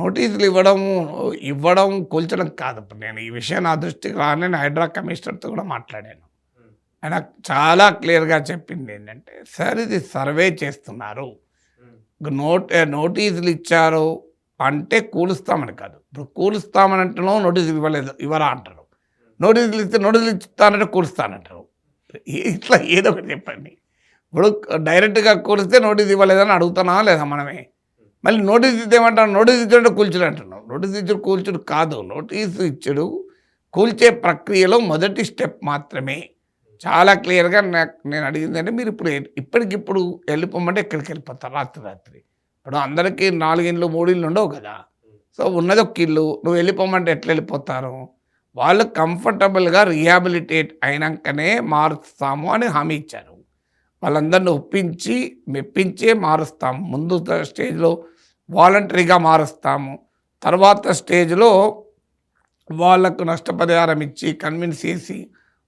నోటీసులు ఇవ్వడం ఇవ్వడం కూల్చడం కాదు. ఇప్పుడు నేను ఈ విషయం నా దృష్టికి రాని నేను హైడ్రా కమిషనర్తో కూడా మాట్లాడాను. ఆయన చాలా క్లియర్గా చెప్పింది ఏంటంటే సార్ ఇది సర్వే చేస్తున్నారు. నోట్ నోటీసులు ఇచ్చారు. అంటే కూలుస్తామని కాదు. ఇప్పుడు కూలుస్తామని అంటున్నావు నోటీసులు ఇవ్వలేదు ఇవ్వరా అంటారు. నోటీసులు ఇస్తే నోటీసులు ఇస్తానంటే కూలుస్తానంటారు ఇట్లా ఏదో ఒకటి చెప్పండి. ఇప్పుడు డైరెక్ట్గా కూలిస్తే నోటీస్ ఇవ్వలేదని అడుగుతున్నా లేదా మనమే? మళ్ళీ నోటీస్ ఇస్తే నోటీస్ ఇచ్చాడు కూల్చుడు అంటున్నావు. నోటీస్ ఇచ్చాడు కూల్చుడు కాదు. నోటీస్ ఇచ్చాడు కూల్చే ప్రక్రియలో మొదటి స్టెప్ మాత్రమే. చాలా క్లియర్గా నాకు నేను అడిగిందంటే మీరు ఇప్పుడు ఇప్పటికిప్పుడు వెళ్ళిపోమంటే ఎక్కడికి వెళ్ళిపోతారు? రాత్రి రాత్రి. ఇప్పుడు అందరికీ నాలుగిళ్ళు మూడిళ్ళు ఉండవు కదా. సో ఉన్నది ఒక ఇల్లు. నువ్వు వెళ్ళిపోమంటే ఎట్లా వెళ్ళిపోతారు? వాళ్ళు కంఫర్టబుల్గా రిహాబిలిటేట్ అయినాకనే మారుస్తాము అని హామీ ఇచ్చారు. వాళ్ళందరిని ఒప్పించి మెప్పించే మారుస్తాము ముందు స్టేజ్లో వాలంటరీగా మారుస్తాము. తర్వాత స్టేజ్లో వాళ్ళకు నష్టపరిహారం ఇచ్చి కన్విన్స్ చేసి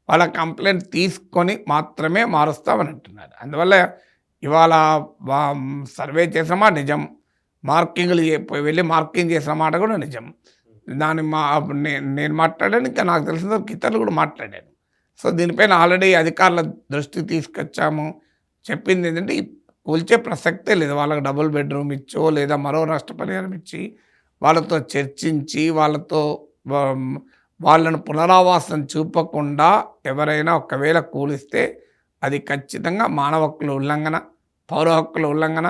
వాళ్ళ కంప్లైంట్ తీసుకొని మాత్రమే మారుస్తామని అంటున్నారు అందువల్ల ఇవాళ సర్వే చేసామా? నిజం. మార్కింగ్లు వెళ్ళి మార్కింగ్ చేసిన మాట కూడా నిజం. దాన్ని మా నేను మాట్లాడాను ఇంకా నాకు తెలిసిన ఇతరులు కూడా మాట్లాడాను సో దీనిపైన ఆల్రెడీ అధికారుల దృష్టి తీసుకొచ్చాము. చెప్పింది ఏంటంటే కూల్చే ప్రసక్తే లేదు. వాళ్ళకి డబుల్ బెడ్రూమ్ ఇచ్చో లేదా మరో నష్ట పరిహారం ఇచ్చి వాళ్ళతో చర్చించి వాళ్ళతో వాళ్ళను పునరావాసం చూపకుండా ఎవరైనా ఒకవేళ కూలిస్తే అది ఖచ్చితంగా మానవ హక్కుల ఉల్లంఘన పౌర హక్కుల ఉల్లంఘన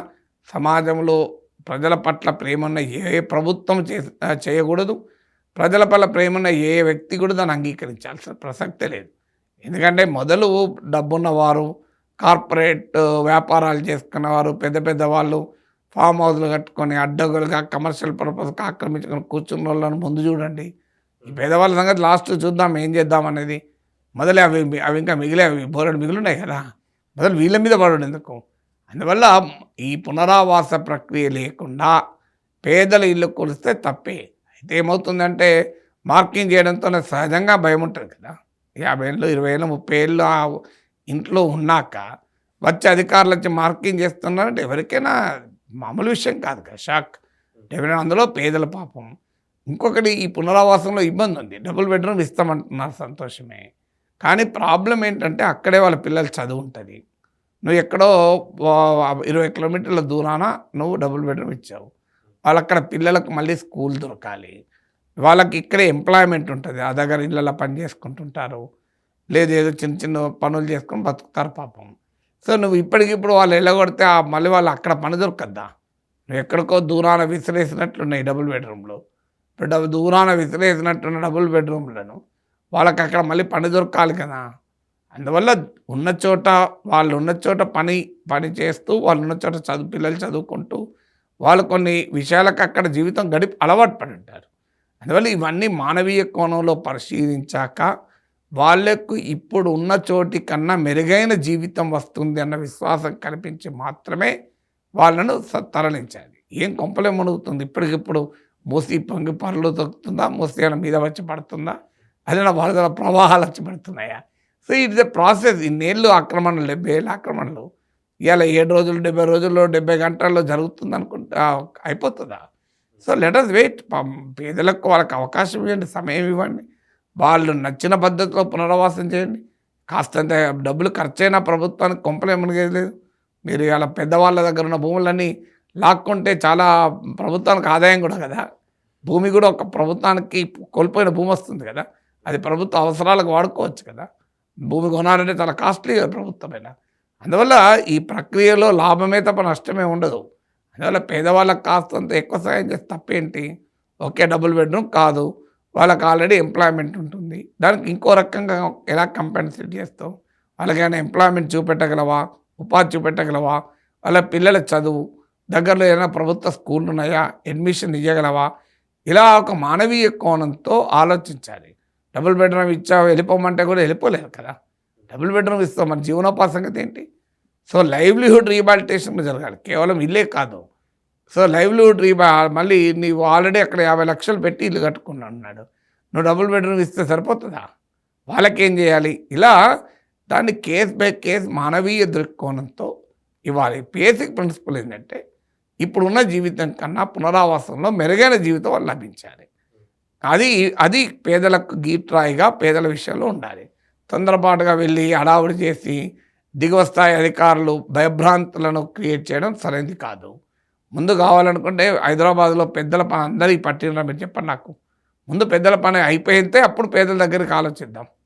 సమాజంలో ప్రజల పట్ల ప్రేమన్న ఏ ప్రభుత్వం చేయకూడదు. ప్రజల పట్ల ప్రేమన్న ఏ వ్యక్తి కూడా దాన్ని అంగీకరించాల్సిన ప్రసక్తే లేదు. ఎందుకంటే మొదలు డబ్బున్నవారు కార్పొరేట్ వ్యాపారాలు చేసుకున్నవారు పెద్ద పెద్ద వాళ్ళు ఫామ్ హౌస్లు కట్టుకొని అడ్డగులుగా కమర్షియల్ పర్పస్కి ఆక్రమించుకొని కూర్చున్న వాళ్ళని ముందు చూడండి. ఈ పేదవాళ్ళ సంగతి లాస్ట్ చూద్దాం ఏం చేద్దాం అనేది. మొదలే అవి అవి ఇంకా మిగిలే అవి బోరడు మిగిలినాయి కదా. మొదలు వీళ్ళ మీద పడడు ఎందుకు? అందువల్ల ఈ పునరావాస ప్రక్రియ లేకుండా పేదల ఇల్లు కొలిస్తే తప్పే. అయితే ఏమవుతుందంటే మార్కింగ్ చేయడంతో సహజంగా భయం ఉంటుంది కదా. యాభై ఏళ్ళు ఇరవై ఏళ్ళు ముప్పై ఏళ్ళు ఇంట్లో ఉన్నాక వచ్చే అధికారులు వచ్చి మార్కింగ్ చేస్తున్నారంటే ఎవరికైనా మామూలు విషయం కాదు కదా షాక్. డెఫినెట్ అందులో పేదల పాపం. ఇంకొకటి ఈ పునరావాసంలో ఇబ్బంది ఉంది. డబుల్ బెడ్రూమ్ ఇస్తామంటున్నారు సంతోషమే. కానీ ప్రాబ్లం ఏంటంటే అక్కడే వాళ్ళ పిల్లలు చదువు ఉంటుంది. నువ్వు ఎక్కడో ఇరవై కిలోమీటర్ల దూరాన నువ్వు డబుల్ బెడ్రూమ్ ఇచ్చావు. వాళ్ళక్కడ పిల్లలకు మళ్ళీ స్కూల్ దొరకాలి. వాళ్ళకి ఇక్కడే ఎంప్లాయ్మెంట్ ఉంటుంది. ఆ దగ్గర ఇళ్ళలో పని చేసుకుంటుంటారు. లేదు ఏదో చిన్న చిన్న పనులు చేసుకొని బతుకుతారు పాపం. సో నువ్వు ఇప్పటికిప్పుడు వాళ్ళు వెళ్ళగొడితే మళ్ళీ వాళ్ళు అక్కడ పని దొరకద్దా? నువ్వు ఎక్కడికో దూరాన విసిరేసినట్లున్నాయి డబుల్ బెడ్రూమ్లో. ఇప్పుడు దూరాన విసిరేసినట్టున్న డబుల్ బెడ్రూమ్లను. వాళ్ళకి అక్కడ మళ్ళీ పని దొరకాలి కదా? అందువల్ల ఉన్న చోట వాళ్ళు ఉన్న చోట పని పని చేస్తూ వాళ్ళు ఉన్న చోట చదువు పిల్లలు చదువుకుంటూ వాళ్ళు కొన్ని విషయాలకు అక్కడ జీవితం గడిపి అలవాటు పడి ఉంటారు. అందువల్ల ఇవన్నీ మానవీయ కోణంలో పరిశీలించాక వాళ్ళకు ఇప్పుడు ఉన్న చోటి కన్నా మెరుగైన జీవితం వస్తుంది అన్న విశ్వాసం కల్పించి మాత్రమే వాళ్ళను తరలించాలి. ఏం కొంపలే మునుగుతుంది? ఇప్పటికిప్పుడు మూసి పొంగి పనులు తొక్కుతుందా? మూసి మీద వచ్చి పడుతుందా? అదేనా వరదల ప్రవాహాలు వచ్చి పడుతున్నాయా? So it's a process. ఇన్నేళ్ళు ఆక్రమణలు డెబ్బై ఏళ్ళు ఆక్రమణలు. ఇవాళ ఏడు రోజులు డెబ్బై రోజుల్లో డెబ్బై గంటల్లో జరుగుతుంది అనుకుంటా అయిపోతుందా? So letters wait. పేదలకు వాళ్ళకి అవకాశం ఇవ్వండి సమయం ఇవ్వండి. వాళ్ళు నచ్చిన పద్ధతిలో పునరావాసం చేయండి. కాస్తంత డబ్బులు ఖర్చైనా ప్రభుత్వానికి కొంపలే లేదు. మీరు ఇలా పెద్దవాళ్ళ దగ్గర ఉన్న భూములన్నీ లాక్కుంటే చాలా ప్రభుత్వానికి ఆదాయం కూడా కదా. భూమి కూడా ఒక ప్రభుత్వానికి కోల్పోయిన భూమి వస్తుంది కదా. అది ప్రభుత్వ అవసరాలకు వాడుకోవచ్చు కదా. భూమి కొనాలంటే చాలా కాస్ట్లీ ప్రభుత్వమైన అందువల్ల ఈ ప్రక్రియలో లాభమే తప్ప నష్టమే ఉండదు. అందువల్ల పేదవాళ్ళకి కాస్తంత ఎక్కువ సాయం చేస్తే తప్పేంటి? ఒకే డబుల్ బెడ్రూమ్ కాదు. వాళ్ళకి ఆల్రెడీ ఎంప్లాయ్మెంట్ ఉంటుంది. దానికి ఇంకో రకంగా ఎలా కంపెన్సేట్ చేస్తావు? వాళ్ళకైనా ఎంప్లాయ్మెంట్ చూపెట్టగలవా? ఉపాధి చూపెట్టగలవా? వాళ్ళ పిల్లల చదువు? దగ్గరలో ఏదైనా ప్రభుత్వ స్కూళ్ళు ఉన్నాయా? అడ్మిషన్ ఇవ్వగలవా ఇలా ఒక మానవీయ కోణంతో ఆలోచించాలి. డబుల్ బెడ్రూమ్ ఇచ్చావు వెళ్ళిపోమంటే కూడా వెళ్ళిపోలేదు కదా. డబుల్ బెడ్రూమ్ ఇస్తాం మన జీవనోపాధి సంగతి ఏంటి? సో లైవ్లీహుడ్ రీహాబిలిటేషన్ జరగాలి. కేవలం ఇల్లే కాదు. సో లైవ్లీహుడ్ రీబా మళ్ళీ నీవు ఆల్రెడీ అక్కడ యాభై లక్షలు పెట్టి ఇల్లు కట్టుకుని అన్నాడు. నువ్వు డబుల్ బెడ్రూమ్ ఇస్తే సరిపోతుందా? వాళ్ళకేం చేయాలి? ఇలా దాన్ని కేస్ బై కేస్ మానవీయ దృక్కోణంతో ఇవ్వాలి. బేసిక్ ప్రిన్సిపల్ ఏంటంటే ఇప్పుడున్న జీవితం కన్నా పునరావాసంలో మెరుగైన జీవితం వాళ్ళు లభించాలి. అది అది పేదలకు గీట్రాయిగా పేదల విషయంలో ఉండాలి. తొందరపాటుగా వెళ్ళి హడావుడి చేసి దిగువ స్థాయి అధికారులు భయభ్రాంతులను క్రియేట్ చేయడం సరైనది కాదు. ముందు కావాలనుకుంటే హైదరాబాద్లో పెద్దల పని అందరికీ పట్టిన మీరు చెప్పండి నాకు. ముందు పెద్దల పని అయిపోయితే అప్పుడు పేదల దగ్గరికి ఆలోచిద్దాం.